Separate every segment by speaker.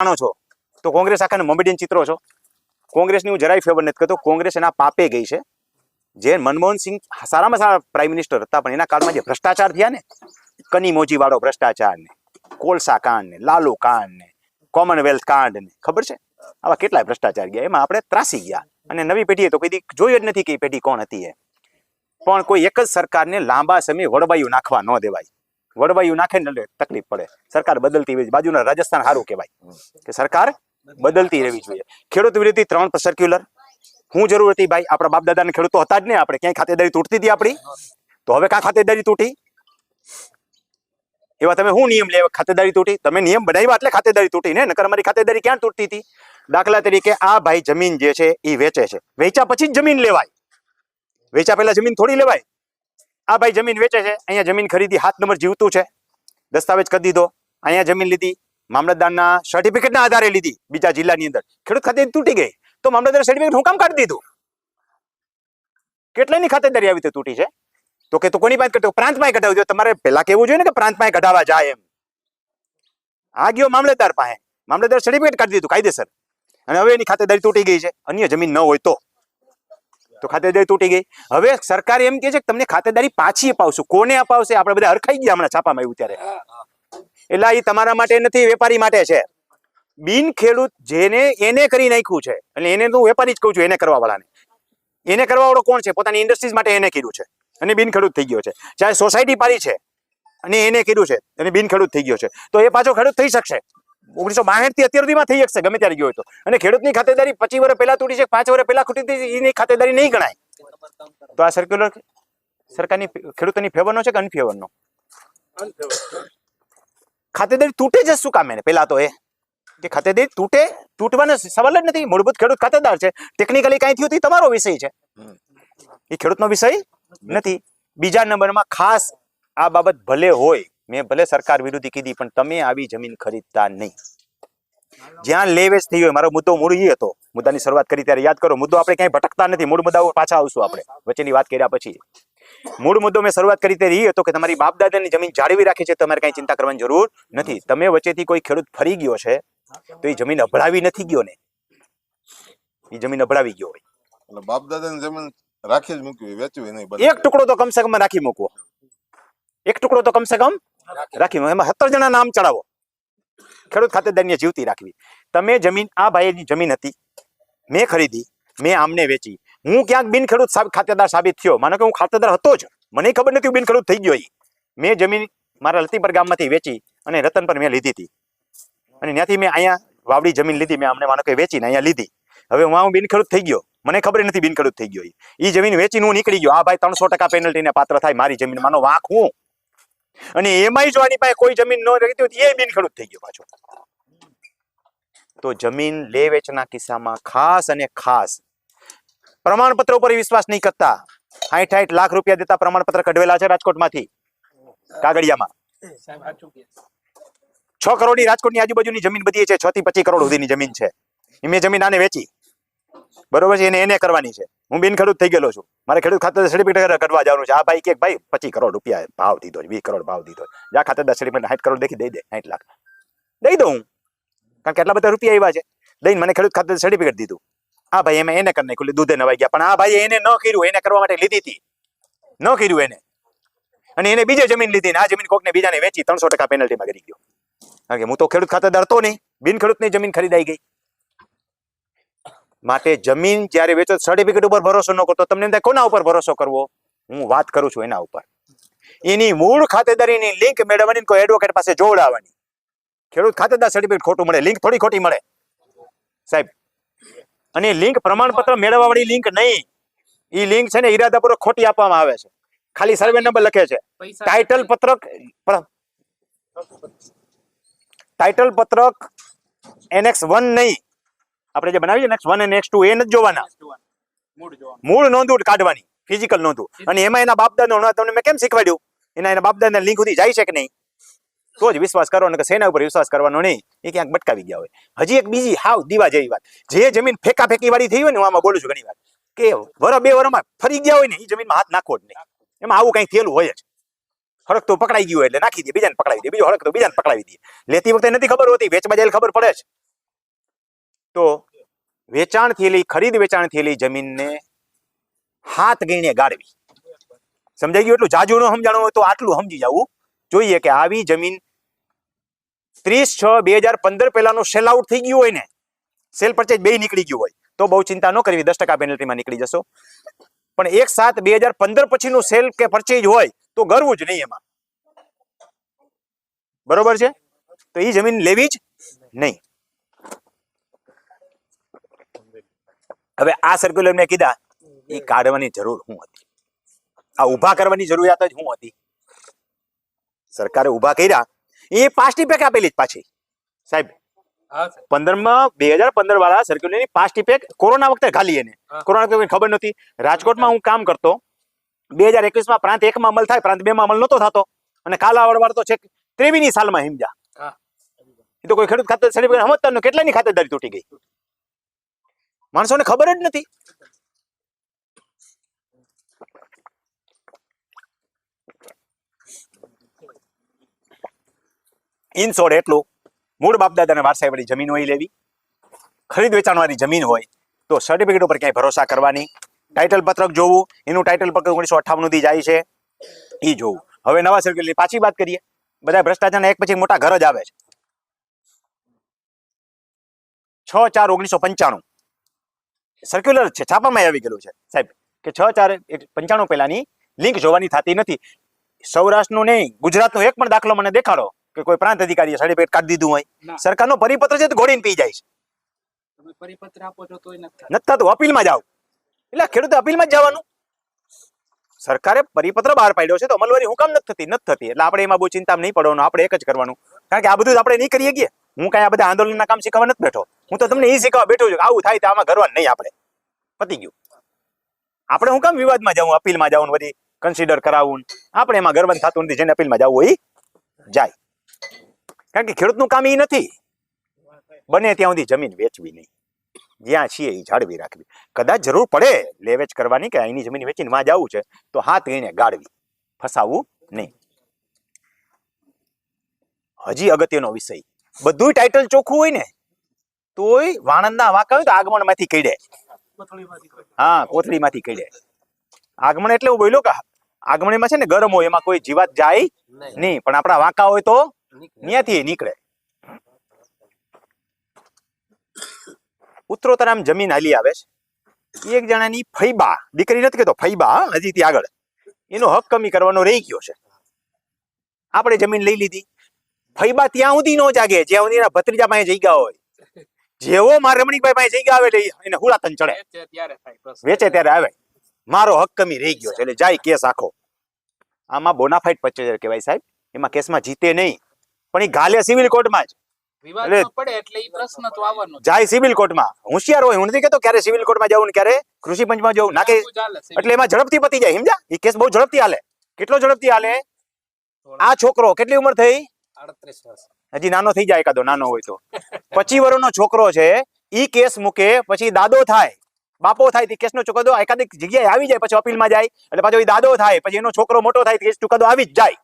Speaker 1: જાણો છો, તો કોંગ્રેસ આખાને મોમેડિયન ચિત્રો છો. કોંગ્રેસની હું જરાય ફેવર નથી કરતો. કોંગ્રેસ એના પાપે ગઈ છે. જે મનમોહન સારામાં સારા પ્રાઇમ મિનિસ્ટર હતા, પણ એના કાળમાં જે ભ્રષ્ટાચાર થયા ને, કની મોજી ભ્રષ્ટાચાર ને, કોલસા કાંડ ને લાલુ કાંડ ને કોમનવેલ્થ કાંડ ને ખબર છે? આવા કેટલાય ભ્રષ્ટાચાર ગયા. એમાં આપણે ત્રાસી ગયા. અને નવી પેઢીએ તો કદી જોયું જ નથી કે પેઢી કોણ હતી એ. પણ કોઈ એક જ સરકારને લાંબા સમય વડવાયું નાખવા ન દેવાય. વડવાયું નાખે ને તકલીફ પડે. સરકાર બદલતી હોય બાજુના રાજસ્થાન સારું કહેવાય. કે સરકાર બદલતી રહેવી જોઈએ. ખેડૂત વિરોધી ત્રણ સર્ક્યુલર હું જરૂર હતી ભાઈ, આપણા બાપ દાદાને ખેડૂતો હતા જ નહીં આપણે. ક્યાંય ખાતેદારી તૂટતી હતી આપણી? તો હવે કાં ખાતેદારી તૂટી? એવા તમે હું નિયમ લેવા? ખાતેદારી તૂટી? તમે નિયમ બનાવ્યા એટલે ખાતેદારી તૂટી ને? નકર અમારી ખાતેદારી ક્યાં તૂટતી હતી? દાખલા તરીકે આ ભાઈ જમીન જે છે એ વેચે છે. વેચ્યા પછી જ જમીન લેવાય. વેચ્યા પહેલા જમીન થોડી લેવાય. આ ભાઈ જમીન વેચે છે. અહીંયા જમીન ખરીદી હાથ નંબર જીવતું છે. દસ્તાવેજ કરી દીધો. અહીંયા જમીન લીધી. મામલતદારના સર્ટિફિકેટના આધારે લીધી. બીજા જિલ્લાની અંદર. ખેડૂત ખાતે તૂટી ગઈ. તો મામલતદાર સર્ટિફિકેટ હું કામ કાઢી દીધું? કેટલાની ખાતેદારી આવી રીતે તૂટી છે? તો કે તો કોની પાસે કરતો પ્રાંતમાં કઢાવજો તમારે પહેલા કેવું જોઈએ ને કે પ્રાંતમાં કઢાવવા જાય એમ. આ ગયો મામલતદાર પાસે. મામલતદાર સર્ટિફિકેટ કાઢી દીધું. કાયદેસર. અને હવે એની ખાતેદારી તૂટી ગઈ છે. અન્ય જમીન ન હોય તો. તો ખાતેદારી તૂટી ગઈ. હવે સરકાર એમ કે છે કે તમને ખાતેદારી પાછી અપાવશું. કોને અપાવશે? આપણે બધા હરખાઈ ગયા હમણાં છાપામાં આવ્યું ત્યારે. એટલે એ તમારા માટે નથી વેપારી માટે છે. બિન ખેડૂત જેને એને કરી નાખ્યું છે એટલે એને તો વેપારી જ કહું છું એને કરવા વાળાને એને કરવા વાળો કોણ છે? પોતાની ઇન્ડસ્ટ્રીઝ માટે એને કર્યું છે. અને બિન ખેડૂત થઈ ગયો છે. ચાહે સોસાયટી પાડી છે અને એને કર્યું છે અને બિન ખેડૂત થઈ ગયો છે. તો એ પાછો ખેડૂત થઈ શકશે. ઓગણીસો બાસઠ અત્યાર સુધીમાં થઈ શકશે, ગમે ત્યારે ગયો તો. અને ખેડૂતની ખાતેદારી પચીસ વર્ષ પહેલા તૂટી છે, પાંચ વર્ષ પહેલા ખૂટી એની ખાતેદારી નહીં ગણાય. તો આ સર્ક્યુલર સરકારની ખેડૂતોની ફેવરનો છે કે અનફેવરનો ખાતેદારી તૂટે જ શું કામ એને? પેલા તો એ. કે ખાતેદારી તૂટે, તૂટવાનો સવાલ જ નથી. મૂળભૂત ખેડૂત ખાતેદાર છે. ટેકનિકલી કાંઈ થયું તમારો વિષય છે. એ ખેડૂતનો વિષય નથી. બીજા નંબરમાં ખાસ આ બાબત ભલે હોય મેં ભલે સરકાર વિરોધી કીધી પણ તમે આવી જમીન ખરીદતા નહીં. જ્યાં લેવેચ થઈ હોય મારો મુદ્દો મૂળ એ હતો. મુદ્દાની શરૂઆત કરી ત્યારે યાદ કરો મુદ્દો આપણે ક્યાંય ભટકતા નથી. મૂળ મુદ્દાઓ પાછા આવશું આપણે વચ્ચેની વાત કર્યા પછી. મૂળ મુદ્દો મેં શરૂઆત કરી ત્યારે એ હતો કે તમારી બાપ દાદાની જમીન જાળવી રાખી છે તમારે કઈ ચિંતા કરવાની જરૂર નથી. તમે વચ્ચેથી કોઈ ખેડૂત ફરી ગયો છે તો એ જમીન અભળાવી નથી ગયો ને. એ જમીન અભળાવી ગયો હોય.
Speaker 2: એટલે બાપ દાદાની જમીન રાખી જ મૂકવી વેચવી નહીં
Speaker 1: એક ટુકડો તો કમસે કમ રાખી મૂકવો. એક ટુકડો તો કમસે કમ રાખી. એમાં સત્તર જણા નામ ચડાવો. ખેડૂત ખાતેદારની જીવતી રાખવી. તમે જમીન, આ ભાઈની જમીન હતી. મેં ખરીદી. મેં આમને વેચી. હું ક્યાંક બિન ખેડૂત ખાતેદાર સાબિત થયો. માનો કે હું ખાતેદાર હતો જ. મને ખબર નથી બિન ખેડૂત થઈ ગયો. મેં જમીન મારા લતીપર ગામમાંથી વેચી અને રતન પર મેં લીધી હતી. અને ત્યાંથી મેં અહીંયા વાવડી જમીન લીધી. મેં અમને માનો કે વેચીને અહીંયા લીધી. હવે હું હું બિન ખેડૂત થઈ ગયો. મને ખબર નથી બિન ખેડૂત થઈ ગયો. ઈ. જમીન વેચીને હું નીકળી ગયો. આ ભાઈ ત્રણસો ટકા પેનલ્ટીને પાત્ર થાય મારી જમીન માનો વાંક હું. અને એમાંય જો આની પાસે કોઈ જમીન ન રહેતી હોય એ બિન ખેડૂત થઈ ગયો પાછો. તો જમીન લે વેચના કિસ્સામાં ખાસ અને ખાસ પ્રમાણપત્ર ઉપર વિશ્વાસ નહીં કરતા. સાઠ સાઠ લાખ રૂપિયા દેતા પ્રમાણપત્ર કઢવેલા છે રાજકોટમાંથી કાગડિયામાં છ? કરોડની રાજકોટની આજુબાજુની જમીન બધી છે છ થી પચીસ કરોડ સુધીની જમીન છે. એ મેં જમીન આને વેચી. બરોબર છે? એને એને કરવાની છે. હું બિન ખેડૂત થઈ ગયેલો છું. મારે ખેડૂત ખાતે સર્ટિફિકેટ કઢવા જવાનું છે. આ ભાઈ કે, ભાઈ, પચીસ કરોડ રૂપિયા ભાવ દીધો વીસ કરોડ ભાવ દીધો જા દસ સર્ટિફિકેટ સાઠ કરોડ દેખી, દઈ દે, સાઠ લાખ. દઈ દઉં હું. કારણ કે એટલા બધા રૂપિયા આવ્યા છે. દઈને મને ખેડૂત ખાતે સર્ટિફિકેટ દીધું. આ ભાઈ એમાં એને કરી નાખ્યું દૂધે નવાઈ ગયા. પણ આ ભાઈ એને ન કર્યું. એને કરવા માટે લીધી હતી. ન કર્યું એને. અને એને બીજે જમીન લીધી ને આ જમીન કોકને બીજાને વેચી ત્રણસો ટકા પેનલ્ટીમાં કરી ગયો. કારણ કે હું તો ખેડૂત ખાતર દરતો નહીં. બિન ખેડૂતની જમીન ખરીદાઈ ગઈ. માટે જમીન જ્યારે વેચો સર્ટિફિકેટ ઉપર ભરોસો ન કરતો. તમને એમ થાય કોના ઉપર ભરોસો કરવો? હું વાત કરું છું એના ઉપર. એની મૂળ ખાતેદારીની લિંક મેળવવાની કોઈ એડવોકેટ પાસે જોડાવાની ખેડૂત ખાતેદાર સર્ટિફિકેટ ખોટું મળે લિંક થોડી ખોટી મળે. સાહેબ અને લિંક પ્રમાણપત્ર મેળવવા વાળી લિંક નહીં. એ લિંક છે ને ઈરાદાપૂર્વક ખોટી આપવામાં આવે છે. ખાલી સર્વે નંબર લખે છે. ટાઇટલ પત્રક ટાઇટલ પત્રક એનેક્સ વન નહીં. આપણે જે બનાવીએ નેક્સ્ટ વન અને એક્સ ટુ એ નથી જોવાના. મૂળ નોંધું કાઢવાની ફિઝિકલ નોંધું અને એમાં એના બાપદાદા તમને મેં કેમ શીખવાડ્યું? એના એના બાપદાદા લિંક સુધી જાય છે કે નહીં? તો જ વિશ્વાસ કરવાનો કે સેના ઉપર વિશ્વાસ કરવાનો નહીં? એ ક્યાંક ભટકાવી ગયા હોય. હજી એક બીજી હાવ દીવા જેવી વાત. જે જમીન ફેંકા ફેંકી વાળી થઈ હોય ને હું આમાં બોલું છું ઘણી વાર કે વર બે વરમાં ફરી ગયા હોય ને એ જમીનમાં હાથ નાખવો જ નહીં. એમાં આવું કઈ થયેલું હોય જ. હડક તો પકડાઈ ગયું એટલે નાખી દે બીજાને પકડાવી દે બીજો હડક તો બીજાને પકડાવી દે. લેતી વખતે નથી ખબર હોતી વેચમાં જાય ખબર પડે છે તો વેચાણ થયેલી ખરીદ વેચાણ થયેલી જમીનને હાથ ગણીને ગાળવી. સમજાઈ ગયું? એટલું જાજુ ન સમજાણું હોય તો આટલું સમજી જવું. જોઈએ કે આવી જમીન ત્રીસ છ બે હજાર પંદર પહેલાનું સેલ આઉટ થઈ ગયું હોય ને સેલ પરચેજ બે નીકળી ગયું હોય, તો બહુ ચિંતા ન કરવી, દસ ટકા પેનલ્ટીમાં નીકળી જશો. પણ એક સાત બે હજાર પંદર પછીનું સેલ કે પરચેજ હોય, તો ગરવું જ નહીં એમાં. બરોબર છે? તો એ જમીન લેવી જ નહીં. હવે આ સર્ક્યુલર મેં કીધા એ કાઢવાની જરૂર હું હતી. આ ઊભા કરવાની જરૂરિયાત જ હું હતી. સરકારે ઊભા કર્યા એ પાસ્ટ ઇફેક્ટ આપેલી જ પાછી. સાહેબ પંદરમાં બે હજાર પંદર વાળા સર્ક્યુલરની પાસ્ટ પેક કોરોના વખતે ખાલી એને. કોરોના વખતે ખબર નથી રાજકોટમાં હું કામ કરતો બે હજાર એકવીસમાં પ્રાંત એકમાં અમલ થાય પ્રાંત બેમાં અમલ નહોતો થતો. અને કાલાવડ વાળો તો છેક ત્રેવીની સાલમાં હિમજા. એ તો કોઈ ખેડૂત ખાતર સર્ટિફિકેટ સમજતા કેટલાની ખાતરદારી તૂટી ગઈ? માણસોને ખબર જ નથી. ઇન શોર્ટ એટલું. મૂળ બાપદાદાને વારસાઈવાળી વારસાઈ જમીન હોય લેવી. ખરીદ વેચાણ વાળી જમીન હોય, તો સર્ટિફિકેટ ઉપર ક્યાંય ભરોસા કરવાની. ટાઇટલ પત્રક જોવું, એનું ટાઇટલ પત્રક ઓગણીસો અઠ્ઠાવનથી જાય છે. એ જોવું. હવે નવા સર્ક્યુલરની પાછી વાત કરીએ. બધા ભ્રષ્ટાચારના એક પછી મોટા ઘર જ આવે છે. છ ચાર ઓગણીસો પંચાણું. સર્ક્યુલર છે છાપામાં આવી ગયેલું છે. સાહેબ કે છ ચાર પંચાણું પહેલાની લિંક જોવાની થતી નથી. સૌરાષ્ટ્રનું નહીં ગુજરાતનો એક પણ દાખલો મને દેખાડો કે કોઈ પ્રાંત અધિકારીએ સર્ટિફિકેટ કાઢી દીધું હોય.
Speaker 3: ના.
Speaker 1: સરકારનો પરિપત્ર છે તો ઘોડીને પી જાય છે.
Speaker 3: પરિપત્ર આપો. નથી થતું.
Speaker 1: અપીલમાં જાઓ. એટલે ખેડૂતે અપીલમાં જ જવાનું. સરકારે પરિપત્ર બહાર પાડ્યો છે તો અમલવારી હું કામ નથી થતી નથી થતી. એટલે આપણે એમાં બહુ ચિંતા નહીં પડવાનું આપણે એક જ કરવાનું. કારણ કે આ બધું આપણે નહીં કરીએ કે હું કાંઈ આ બધા આંદોલનના કામ શીખવા નથી બેઠો. હું તો તમને એ શીખવા બેઠો છું કે આવું થાય તો આમાં કરવાનું નહીં આપણે. પતી ગયું. આપણે હું કામ વિવાદમાં જાઉં, અપીલમાં જાઉં બધી કન્સિડર કરાવું આપણે એમાં ગરબન થતું નથી, જેને અપીલમાં જવું હોય જાય. કારણ કે ખેડૂતનું કામ એ નથી. બને ત્યાં સુધી જમીન વેચવી નહીં. જ્યાં છીએ એ જાળવી રાખવી. કદાચ જરૂર પડે લેવેચ કરવાની કે અહીંની જમીન વેચીને માં જવું છે, તો હાથ એને ગાળવી. ફસાવવું નહીં. હજી અગત્યનો વિષય. બધું ટાઇટલ ચોખ્ખું હોય ને? તોય વાણંદના વાંકા હોય તો આગમણમાંથી કઈડે. હા કોથળીમાંથી કઈડે. આગમણ એટલે હું બોલ્યો કે આગમણીમાં છે ને ગરમ હોય એમાં કોઈ જીવાત જાય નહીં. પણ આપણા વાંકા હોય તો ત્યાંથી નીકળે. ઉત્તરોત્તર આમ જમીન હાલી આવે છે. એક જણાની ફૈબા દીકરી નથી કહેતો ફૈબા હજી થી આગળ. એનો હક કમી કરવાનો રહી ગયો છે. આપણે જમીન લઈ લીધી. ફૈબા ત્યાં સુધી નો જાગે. જ્યાં સુધી એના ભત્રીજા પાસે જઈ ગયા હોય. જેવો મારે રમણીકભાઈ પાસે જઈ ગયા આવે એટલે એને હુરાતન ચડે.
Speaker 3: વેચે ત્યારે
Speaker 1: આવે. મારો હક કમી રહી ગયો છે એટલે જાય કેસ આખો. આમાં બોનાફાઇડ પચેજર કહેવાય સાહેબ. એમાં કેસમાં જીતે નહીં. પણ એ ગાલે સિવિલ કોર્ટમાં જ. જાય સિવિલ કોર્ટમાં. હોશિયાર હોય હું નથી ક્યારે સિવિલ કોર્ટમાં જવું ક્યારે કૃષિ પંચમાં જવું ના કે
Speaker 3: આવું ચાલે છે.
Speaker 1: એટલે એમાં ઝડપથી પતી જાય સમજા એ કેસ બહુ ઝડપથી હાલે. કેટલો ઝડપથી હાલે? આ છોકરો કેટલી ઉંમર થઈ?
Speaker 3: 38 વર્ષ.
Speaker 1: હજી નાનો થઈ જાય એકાદો નાનો હોય તો. પચી વર્ષનો છોકરો છે ઈ કેસ મૂકે પછી દાદો થાય. બાપો થાય તે કેસનો ચુકાદો એકાદી જગ્યાએ આવી જાય પછી અપીલમાં જાય. એટલે પાછો દાદો થાય પછી એનો છોકરો મોટો થાય કેસ ચુકાદો આવી જ જાય.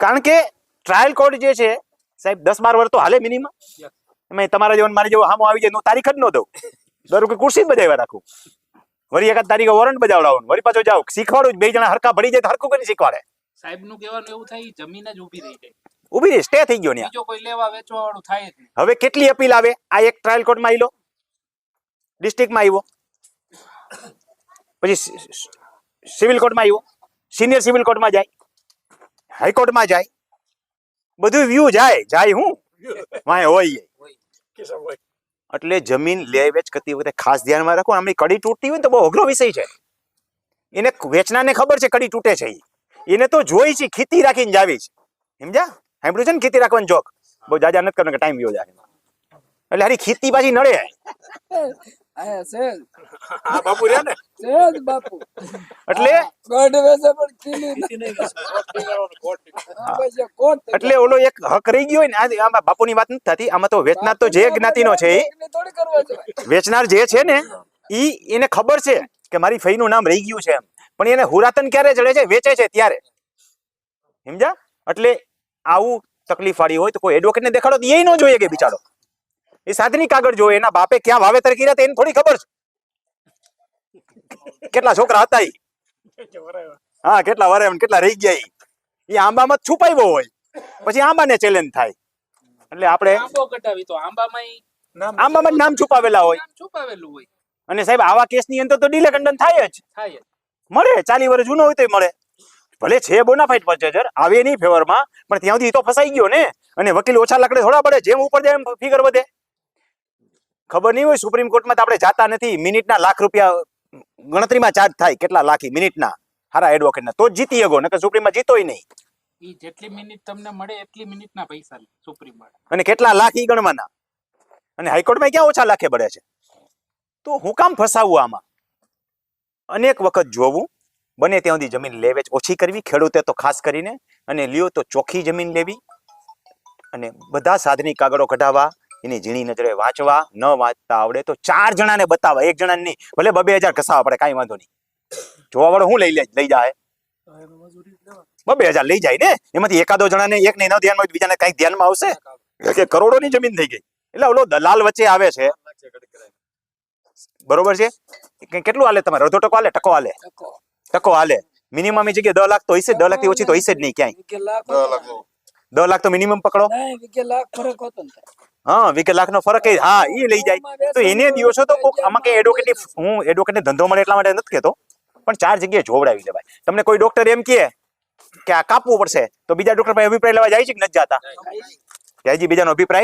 Speaker 1: કારણ કે ટ્રાયલ કોર્ટ જે છે સાહેબ દસ બાર વર્ષ તો હાલે મિનિમમ. એમાં તમારા જેવો મારી જેવો હામો આવી જાય તો તારીખ જ ન દઉં. દર વખતે ખુરશી જ બજાવ્યા રાખું. વળી એકાદ તારીખે વોરંટ બજાવડાવું વરી પાછો જાવ શીખવાડું. બે જણા હરકા ભળી જાય તો હરકું કરી શીખવાડે?
Speaker 3: સાહેબનું કહેવાનું એવું થાય જમીન જ ઊભી રહી જાય.
Speaker 1: ઊભી રહી. સ્ટે થઈ ગયો ને
Speaker 3: બીજો કોઈ લેવા વેચવા વાળું થાય જ નહીં.
Speaker 1: હવે કેટલી અપીલ આવે? આ એક ટ્રાયલ કોર્ટમાં આવેલો ડિસ્ટ્રિક્ટમાં આવ્યો પછી સિવિલ કોર્ટમાં આવ્યો સિનિયર સિવિલ કોર્ટમાં જાય. હાઈકોર્ટમાં જાય. બધું વ્યૂ જાય. જાય હું? વાય હોય. એટલે જમીન લે વેચ કરતી વખતે ખાસ ધ્યાનમાં રાખો, આમની કડી તૂટતી હોય તો બહુ અઘરો વિષય છે. એને વેચનારને ખબર છે કડી તૂટે છે એને તો જોઈ છે, ખીતી રાખીને જાવી છે. સમજ્યા? સાંભળ્યું છે ને ખીતી રાખવાની જોક બહુ જાજા નથી કરવાનો કે ટાઈમ ગયો જાય. એટલે હારી ખીતી પાછી નડે. બાપુ રહ્યા ને?
Speaker 4: છે બાપુ.
Speaker 1: એટલે?
Speaker 4: ગઢ વેસે પણ ખીલી નહીં. કોટ
Speaker 1: એટલે ઓલો એક હક રહી ગયો હોય ને આ- આમાં બાપુની વાત નથી થતી આમાં તો વેચનાર તો જે જ્ઞાતિનો છે. વેચનાર જે છે ને ઈ એને ખબર છે કે મારી ફઈનું નામ રહી ગયું છે એમ. પણ એને હુરાતન ક્યારે ચડે છે? વેચે છે ત્યારે. સમજ્યા? એટલે આવું તકલીફ વાળી હોય તો કોઈ એડવોકેટને દેખાડો તો એ ન જોઈએ કે બિચારો. એ સાધની કાગળ જોવે એના બાપે ક્યાં વાવેતર કર્યા તે એને થોડી ખબર છે. કેટલા છોકરા હતા ઈ? હા કેટલા વરે કેટલા રહી ગયા ઈ. એ આંબામાં જ છુપાવ્યો હોય. પછી આંબાને ચેલેન્જ થાય. એટલે આપણે
Speaker 5: આંબો કઢાવી તો આંબામાં
Speaker 1: આંબામાં નામ છુપાવેલા હોય.
Speaker 5: છુપાવેલું હોય.
Speaker 1: અને સાહેબ આવા કેસની અંદર તો ડીલે ખંડન થાય જ.
Speaker 5: થાય
Speaker 1: મળે ચાલી વર્ષ જૂનો હોય તો મળે. ભલે છે બોનાફાઇડ પરચેજર આવે નહીં ફેવરમાં પણ ત્યાં સુધી તો ફસાઈ ગયો ને. અને વકીલ ઓછા લાકડે થોડા પડે જેમ ઉપર જાય એમ ફિગર વધે. ખબર નહીં હોય સુપ્રીમ કોર્ટમાં તો આપણે જાતા નથી. મિનિટના લાખ રૂપિયા ગણતરીમાં ચાર્જ થાય. કેટલા લાખી? મિનિટના. હારા એડવોકેટના તો જ જીતી ગયો નકર સુપ્રીમમાં જીતોય નહીં.
Speaker 5: ઈ જેટલી મિનિટ તમને મળે એટલી મિનિટના પૈસા સુપ્રીમ વાળા.
Speaker 1: અને કેટલા લાખ ઈ ગણવાના? અને હાઈકોર્ટમાં ક્યાં ઓછા લાખે પડે છે? તો હું કામ ફસાવું આમાં? અનેક વખત જોવું બને ત્યાં સુધી જમીન લેવેચ ઓછી કરવી ખેડૂતે તો ખાસ કરીને. અને લ્યો તો ચોખ્ખી જમીન લેવી. અને બધા સાધની કાગળો કઢાવવા એની ઝીણી નજરે વાંચવા ન વાંચતા આવડે તો ચાર જણાને બતાવવા એક જણાને નહીં. ભલે બબે હજાર ઘસાવા પડે કાંઈ વાંધો નહીં. જોવા વાળો હું લઈ લે લઈ જાય. બબે હજાર લઈ જાય ને? એમાંથી એકાદો જણાને એક નહીં ન ધ્યાનમાં બીજાને કઈ ધ્યાનમાં આવશે? કે કરોડોની જમીન થઈ ગઈ. એટલે ઓલો દલાલ વચ્ચે આવે છે. બરોબર છે? કે કેટલું હાલે તમારે? અડધો ટકો હાલે ટકો હાલે
Speaker 4: ટકો.
Speaker 1: હાલે મિનિમમ એ જગ્યાએ દસ લાખ તો હશે દસ લાખથી ઓછી તો હશે જ નહીં ક્યાંય.
Speaker 2: દસ લાખ
Speaker 1: તો મિનિમમ પકડો.
Speaker 4: લાખ ફરક હતો ને
Speaker 1: હા વીકે લાખ નો ફરક હા એ લઈ જાય. તો એને દિવસો તો કોક આમાં કઈ એડવોકેટ હું એડવોકેટ ધંધો મળે એટલા માટે નથી કહેતો પણ ચાર જગ્યાએ જોવડાવી લેવાય તમને કોઈ ડોક્ટર એમ કહે કે આ કાપવું પડશે તો બીજા ડોક્ટર પાસે અભિપ્રાય લેવા જાય છે કે નથી જતા? ત્યાંજી બીજાનો અભિપ્રાય